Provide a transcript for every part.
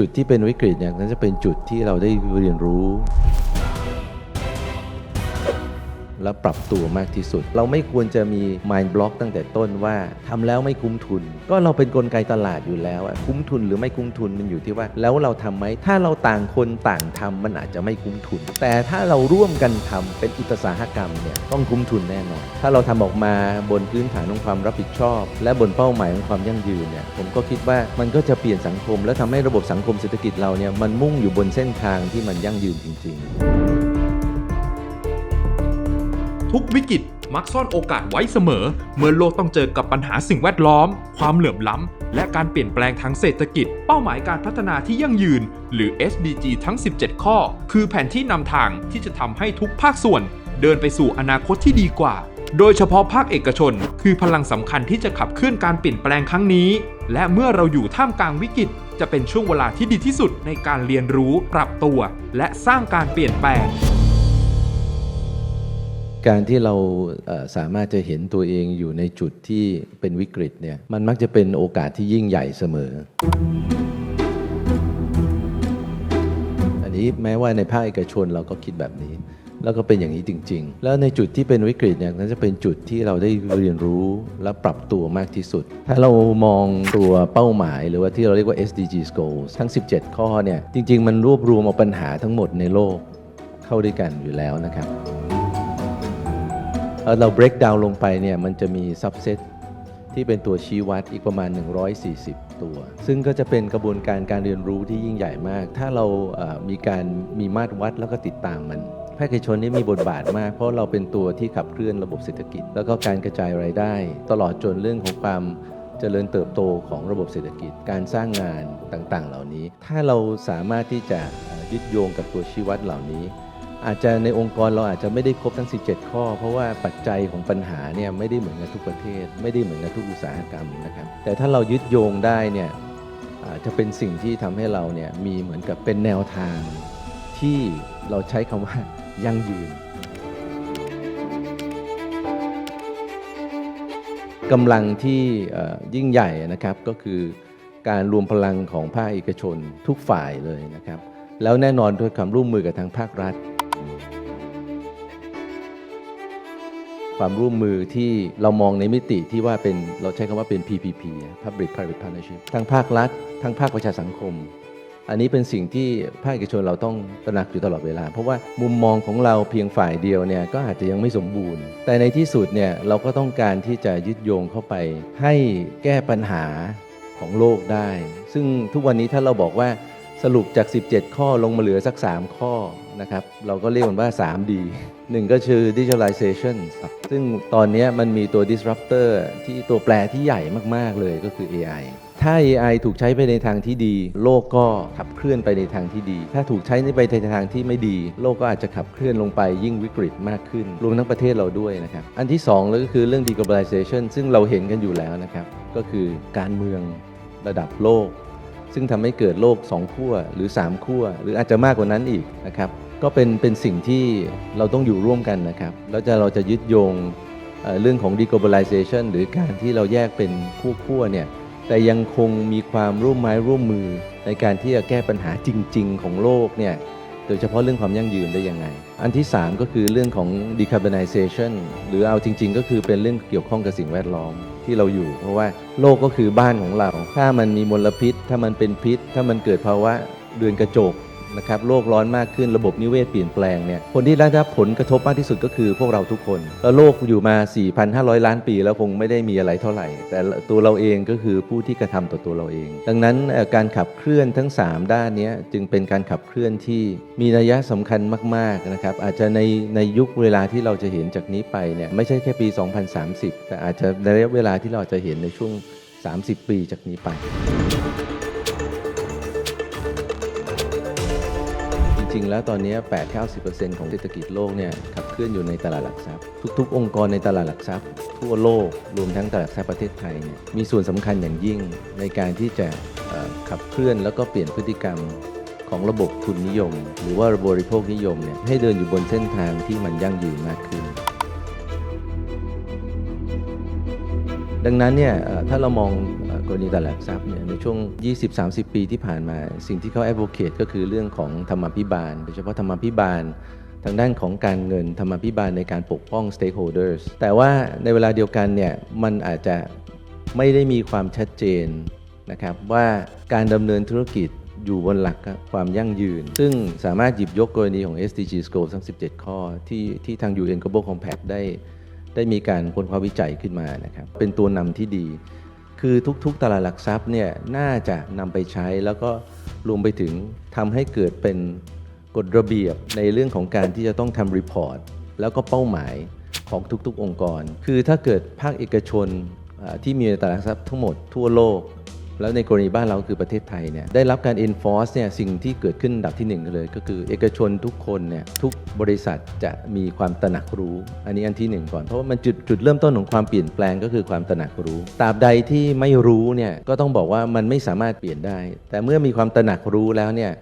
จุดที่เป็นวิกฤตเนี่ยนั้นจะเป็นจุดที่เราได้เรียนรู้ และปรับตัวมากที่สุด เราไม่ควรจะมี mind block ตั้งแต่ต้นว่าทำแล้วไม่คุ้มทุน ก็เราเป็นนกลไกตลาดอยู่แล้วคุ้มทุนหรือไม่คุ้มทุนมันอยู่ที่ว่า แล้วเราทำไหมถ้าเราต่างคนต่างทำมันอาจจะไม่คุ้มทุน แต่ถ้าเราร่วมกันทำเป็นอุตสาหกรรมเนี่ยต้องคุ้มทุนแน่นอน ถ้าเราทำออกมาบนพื้นฐานของความรับผิดชอบ และบนเป้าหมายของความยั่งยืนเนี่ยผมก็คิดว่ามันก็จะเปลี่ยนสังคม และทำให้ระบบสังคมเศรษฐกิจเราเนี่ยมันมุ่งอยู่บนเส้นทางที่มันยั่งยืนจริง ๆ ทุกวิกฤตมักซ่อนโอกาสไว้เสมอ เมื่อโลกต้องเจอกับปัญหาสิ่งแวดล้อม ความเหลื่อมล้ำ และการเปลี่ยนแปลงทางเศรษฐกิจ เป้าหมายการพัฒนาที่ยั่งยืน หรือ SDG ทั้ง 17 ข้อ คือแผนที่นำทางที่จะทำให้ทุกภาคส่วน เดินไปสู่อนาคตที่ดีกว่า โดยเฉพาะภาคเอกชน คือพลังสำคัญที่จะขับเคลื่อนการเปลี่ยนแปลงครั้งนี้ และเมื่อเราอยู่ท่ามกลางวิกฤต จะเป็นช่วงเวลาที่ดีที่สุดในการเรียนรู้ ปรับตัว และสร้างการเปลี่ยนแปลง การที่เราสามารถจะเห็นตัวเองอยู่ในจุดที่เป็นวิกฤตเนี่ยมันมักจะเป็นโอกาสที่ยิ่งใหญ่เสมอ อันนี้แม้ว่าในภาคเอกชนเราก็คิดแบบนี้ แล้วก็เป็นอย่างนี้จริง ๆ แล้วในจุดที่เป็นวิกฤตเนี่ยนั้นจะเป็นจุดที่เราได้เรียนรู้และปรับตัวมากที่สุด ถ้าเรามองตัวเป้าหมาย หรือว่าที่เราเรียกว่า SDG goals ทั้ง 17 ข้อเนี่ยจริง ๆ มันรวบรวมเอาปัญหาทั้งหมดในโลกเข้าด้วยกันอยู่แล้วนะครับ เรา break down ลงไปเนี่ยมันจะมี subset ที่เป็นตัวชี้วัดอีกประมาณ 140 ตัว ซึ่งก็จะเป็นกระบวนการการเรียนรู้ที่ยิ่งใหญ่มาก ถ้าเรามีการมีมาตรวัดแล้วก็ติดตามมันภาคเอกชนนี่มีบทบาทมาก เพราะเราเป็นตัวที่ขับเคลื่อนระบบเศรษฐกิจ แล้วก็การกระจายรายได้ ตลอดจนเรื่องของความเจริญเติบโตของระบบเศรษฐกิจ การสร้างงานต่างๆ เหล่านี้ ถ้าเราสามารถที่จะยึดโยงกับตัวชี้วัดเหล่านี้ อาจจะในองค์กรเราอาจจะไม่ได้ครบทั้ง 17 ข้อ เพราะว่าปัจจัยของปัญหาเนี่ยไม่ได้เหมือนกันทุกประเทศ ไม่ได้เหมือนกันทุกอุตสาหกรรมนะครับ แต่ถ้าเรายึดโยงได้เนี่ยจะเป็นสิ่งที่ทำให้เราเนี่ยมีเหมือนกับเป็นแนวทางที่เราใช้คำว่ายั่งยืนกำลังที่ยิ่งใหญ่นะครับก็คือการรวมพลังของภาคเอกชนทุกฝ่ายเลยนะครับ แล้วแน่นอนด้วยความร่วมมือกับทางภาครัฐ ความร่วมมือที่เรามองในมิติที่ว่าเป็นเราใช้คำว่าเป็น PPP Public Private Partnership ทั้งภาครัฐ ทั้งภาคประชาสังคม อันนี้เป็นสิ่งที่ภาคเอกชนเราต้องตระหนักอยู่ตลอดเวลา เพราะว่ามุมมองของเราเพียงฝ่ายเดียวเนี่ยก็อาจจะยังไม่สมบูรณ์ แต่ในที่สุดเนี่ยเราก็ต้องการที่จะยึดโยงเข้าไป ให้แก้ปัญหาของโลกได้ ซึ่งทุกวันนี้ถ้าเราบอกว่าสรุปจาก 17 ข้อลงมาเหลือสัก 3 ข้อ นะครับ เราก็เรียกมันว่า 3D หนึ่งก็คือ digitalization ซึ่งตอนนี้มันมีตัว disruptor ที่ตัวแปรที่ใหญ่มาก ๆ เลยก็คือ AI ถ้า AI ถูกใช้ไปในทางที่ดี โลกก็ขับเคลื่อนไปในทางที่ดี ถ้าถูกใช้ไปในทางที่ไม่ดี โลกก็อาจจะขับเคลื่อนลงไปยิ่งวิกฤตมากขึ้น รวมทั้งประเทศเราด้วยนะครับ อันที่สองเลยก็คือเรื่อง deglobalization ซึ่งเราเห็นกันอยู่แล้วนะครับ ก็คือการเมืองระดับโลก ซึ่งทำให้เกิดโลก 2 ขั้วหรือ 3 ขั้วหรืออาจจะมากกว่านั้นอีกนะครับ ก็เป็นเป็นสิ่งที่เราต้องอยู่ร่วมกันนะครับ แล้วจะเราจะยึดโยงเอ่อเรื่องของ deglobalization หรือการที่เราแยกเป็นขั้วๆเนี่ย แต่ยังคงมีความร่วมไม้ร่วมมือในการที่จะแก้ปัญหาจริง ๆ ของโลกเนี่ย โดยเฉพาะเรื่องความยั่งยืนได้ยังไง อันที่ 3 ก็คือเรื่องของ decarbonization หรือเอาจริง ๆ ก็คือเป็นเรื่องเกี่ยวข้องกับสิ่งแวดล้อมที่เราอยู่ เพราะว่าโลกก็คือบ้านของเรา ถ้ามันมีมลพิษ ถ้ามันเป็นพิษ ถ้ามันเกิดภาวะเดือนกระจก นะครับโลกร้อนมากขึ้นระบบนิเวศเปลี่ยนแปลงเนี่ยคนที่ได้รับผลกระทบมากที่สุดก็คือพวกเราทุกคน แล้วโลกอยู่มา 4,500 ล้านปีแล้วคงไม่ได้มีอะไรเท่าไหร่ แต่ตัวเราเองก็คือผู้ที่กระทำต่อตัวเราเอง ดังนั้นการขับเคลื่อนทั้ง 3 ด้านนี้จึงเป็นการขับเคลื่อนที่มีนัยสำคัญมากๆนะครับอาจจะในในยุคเวลาที่เราจะเห็นจากนี้ไปเนี่ยไม่ใช่แค่ปี 2030 แต่อาจจะในระยะเวลาที่เราจะเห็นในช่วง 30 ปีจากนี้ไป ริง ๆ แล้วตอนนี้8-90%ของเศรษฐกิจโลกเนี่ยขับเคลื่อนอยู่ในตลาดหลักทรัพย์ ทุก ๆ องค์กรในตลาดหลักทรัพย์ ทั่วโลกรวมทั้งตลาดหลักทรัพย์ประเทศไทยเนี่ยมีส่วนสำคัญอย่างยิ่งในการที่จะขับเคลื่อนแล้วก็เปลี่ยนพฤติกรรมของระบบทุนนิยม หรือว่าบริโภคนิยมเนี่ยให้เดินอยู่บนเส้นทางที่มันยั่งยืนมากขึ้น ดังนั้นเนี่ยถ้าเรามอง กรณีตลาดหลักทรัพย์เนี่ยในช่วง 20-30 ปีที่ผ่านมา สิ่งที่เขา advocate ก็คือเรื่องของธรรมาภิบาลโดยเฉพาะธรรมาภิบาลทางด้านของการเงินธรรมาภิบาลในการปกป้อง stakeholders แต่ว่าในเวลาเดียวกันเนี่ยมันอาจจะไม่ได้มีความชัดเจนนะครับว่าการดำเนินธุรกิจอยู่บนหลักความยั่งยืน ซึ่งสามารถหยิบยกกรณีของ SDG Scope ทั้ง 17 ข้อ ที่ที่ทาง UN Global Compact ได้ ได้มีการค้นคว้าวิจัยขึ้นมานะครับ เป็นตัวนำที่ดี คือทุกๆตลาดหลักทรัพย์เนี่ยน่าจะนำไปใช้แล้วก็รวมไปถึงทำให้เกิดเป็นกฎระเบียบในเรื่องของการที่จะต้องทำรีพอร์ตแล้วก็เป้าหมายของทุกๆ องค์กร คือถ้าเกิดภาคเอกชนที่มีในตลาดหลักทรัพย์ทั้งหมดทั่วโลก แล้วในกรณีบ้านเราคือประเทศไทยเนี่ยได้รับการ enforce เนี่ยสิ่งที่เกิดขึ้นดับที่หนึ่งเลย ก็คือเอกชนทุกคนเนี่ยทุกบริษัทจะมีความตระหนักรู้ อันนี้อันที่หนึ่งก่อน เพราะว่ามันจุดจุดเริ่มต้นของความเปลี่ยนแปลงก็คือความตระหนักรู้ตราบใดที่ไม่รู้เนี่ยก็ต้องบอกว่ามันไม่สามารถเปลี่ยนได้ แต่เมื่อมีความตระหนักรู้แล้วเนี่ย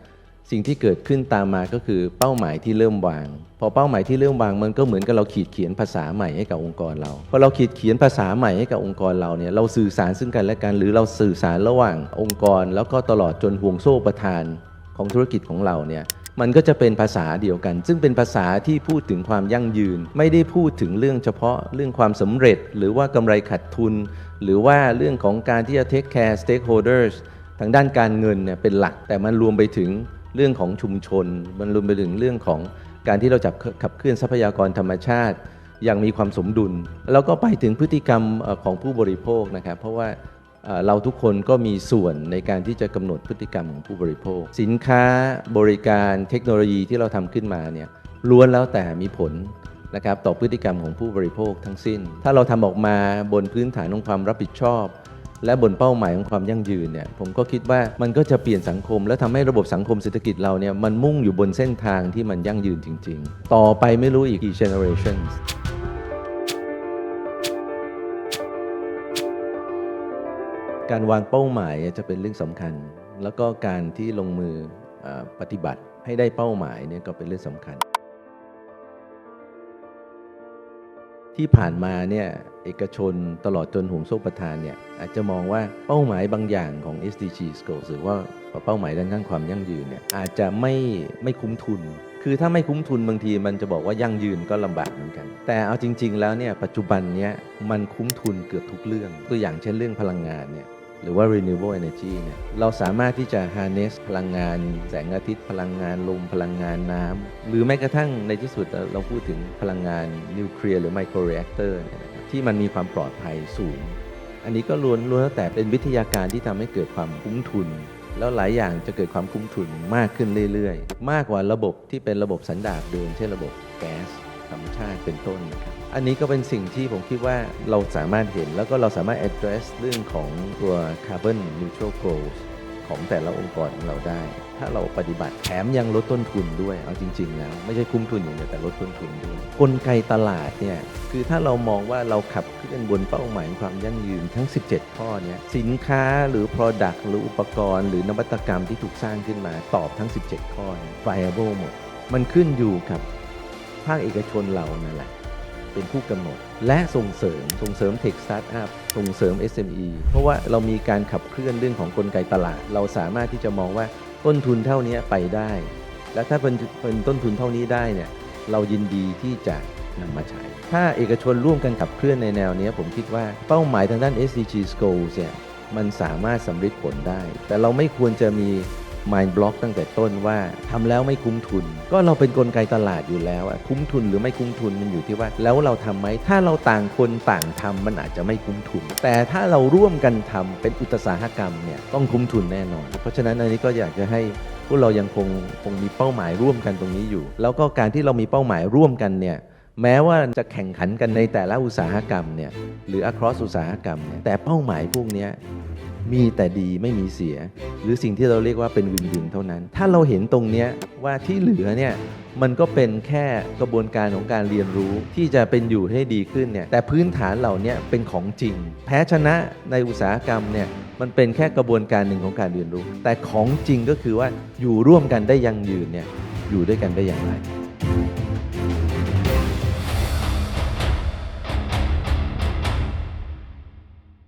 สิ่งที่เกิดขึ้นตามมาก็คือเป้าหมายที่เริ่มวาง พอเป้าหมายที่เริ่มวางมันก็เหมือนกับเราขีดเขียนภาษาใหม่ให้กับองค์กรเราพอเราขีดเขียนภาษาใหม่ให้กับองค์กรเราเนี่ยเราสื่อสารซึ่งกันและกัน หรือเราสื่อสารระหว่างองค์กร แล้วก็ตลอดจนห่วงโซ่ประทานของธุรกิจของเราเนี่ยมันก็จะเป็นภาษาเดียวกัน ซึ่งเป็นภาษาที่พูดถึงความยั่งยืน ไม่ได้พูดถึงเรื่องเฉพาะเรื่องความสำเร็จ หรือว่ากำไรขาดทุน หรือว่าเรื่องของการที่จะ take care stakeholders ทางด้านการเงินเนี่ยเป็นหลักแต่มันรวมไปถึง เรื่องของชุมชนมันรวมไปถึงเรื่องของการที่เราจับขับเคลื่อนทรัพยากรธรรมชาติ อย่างมีความสมดุล แล้วก็ไปถึงพฤติกรรมของผู้บริโภคนะครับ เพราะว่าเราทุกคนก็มีส่วนในการที่จะกำหนดพฤติกรรมของผู้บริโภค สินค้าบริการเทคโนโลยีที่เราทำขึ้นมาเนี่ยล้วนแล้วแต่มีผลนะครับต่อพฤติกรรมของผู้บริโภคทั้งสิ้น ถ้าเราทำออกมาบนพื้นฐานของความรับผิดชอบ และบนเป้าหมายของความยั่งยืนเนี่ยผมก็คิดว่ามันก็จะเปลี่ยนสังคม และทำให้ระบบสังคมเศรษฐกิจเราเนี่ยมันมุ่งอยู่บนเส้นทางที่มันยั่งยืนจริง ๆ ต่อไปไม่รู้อีกกี่ generations การวางเป้าหมายจะเป็นเรื่องสำคัญ แล้วก็การที่ลงมือออปฏิบัติให้ได้เป้าหมายเนี่ยก็เป็นเรื่องสำคัญ ที่ผ่านมาเนี่ยเอกชนตลอดจนห่วงโซ่ประทานเนี่ยอาจจะมองว่าเป้าหมายบางอย่างของ SDG Goals หรือว่าเป้าหมายด้านด้านความยั่งยืนเนี่ยอาจจะไม่ไม่คุ้มทุน คือถ้าไม่คุ้มทุนบางทีมันจะบอกว่ายั่งยืนก็ลำบากเหมือนกัน แต่เอาจริง ๆ แล้วเนี่ยปัจจุบันเนี้ยมันคุ้มทุนเกือบทุกเรื่อง ตัวอย่างเช่นเรื่องพลังงานเนี่ย หรือว่า renewable energy เนี่ยเราสามารถที่จะ harness พลังงาน แสงอาทิตย์พลังงานลม พลังงานน้ำ หรือแม้กระทั่งในที่สุดเราพูดถึงพลังงานนิวเคลียร์หรือ micro reactor เนี่ยที่มันมีความปลอดภัยสูง อันนี้ก็ล้วนล้วนแล้วแต่เป็นวิทยาการที่ทำให้เกิดความคุ้มทุน แล้วหลายอย่างจะเกิดความคุ้มทุนมากขึ้นเรื่อย ๆ มากกว่าระบบที่เป็นระบบสันดาปเดิมเช่นระบบแก๊ส ธรรมชาติเป็นต้นนะครับอันนี้ก็เป็นสิ่งที่ผมคิดว่าเราสามารถเห็นแล้วก็เราสามารถ address เรื่องของตัว carbon neutral goals ของแต่ละองค์กรของเราได้ ถ้าเราปฏิบัติแถมยังลดต้นทุนด้วย เอาจริงๆแล้วไม่ใช่คุ้มทุนอย่างเดียวแต่ลดต้นทุนด้วย กลไกตลาดเนี่ยคือถ้าเรามองว่าเราขับเคลื่อนบนเป้าหมายความยั่งยืนทั้ง 17 ข้อเนี่ยสินค้าหรือ product หรืออุปกรณ์ หรือนวัตกรรมที่ถูกสร้างขึ้นมาตอบทั้ง 17 ข้อเนี่ย viable หมด มันขึ้นอยู่กับ ภาคเอกชนเรานั่นแหละ เป็นผู้กำหนด และส่งเสริมส่งเสริมเทคสตาร์ทอัพส่งเสริม SME เพราะว่าเรามีการขับเคลื่อนเรื่องของกลไกตลาด เราสามารถที่จะมองว่าต้นทุนเท่านี้ไปได้ และถ้าเป็นเป็นต้นทุนเท่านี้ได้เนี่ยเรายินดีที่จะนำมาใช้ ถ้าเอกชนร่วมกันขับเคลื่อนในแนวนี้ผมคิดว่าเป้าหมายทางด้าน SDG Goals เนี่ยมันสามารถสำเร็จผลได้ แต่เราไม่ควรจะมี mind block ตั้งแต่ต้นว่าทำแล้วไม่คุ้มทุน ก็เราเป็นนกลไกตลาดอยู่แล้วคุ้มทุนหรือไม่คุ้มทุนมันอยู่ที่ว่า แล้วเราทำไหมถ้าเราต่างคนต่างทำมันอาจจะไม่คุ้มทุน แต่ถ้าเราร่วมกันทำเป็นอุตสาหกรรมเนี่ยต้องคุ้มทุนแน่นอน เพราะฉะนั้นอันนี้ก็อยากจะให้พวกเรายังคงคงมีเป้าหมายร่วมกันตรงนี้อยู่ แล้วก็การที่เรามีเป้าหมายร่วมกันเนี่ยแม้ว่าจะแข่งขันกันในแต่ละอุตสาหกรรมเนี่ยหรือ across อุตสาหกรรมเนี่ยแต่เป้าหมายพวกนี้ มีแต่ดีไม่มีเสีย หรือสิ่งที่เราเรียกว่าเป็นวินวินเท่านั้น ถ้าเราเห็นตรงเนี้ยว่าที่เหลือเนี่ยมันก็เป็นแค่กระบวนการของการเรียนรู้ที่จะเป็นอยู่ให้ดีขึ้นเนี่ยแต่พื้นฐานเหล่านี้เป็นของจริง แพ้ชนะในอุตสาหกรรมเนี่ยมันเป็นแค่กระบวนการหนึ่งของการเรียนรู้ แต่ของจริงก็คือว่าอยู่ร่วมกันได้ยั่งยืนเนี่ยอยู่ด้วยกันได้อย่างไร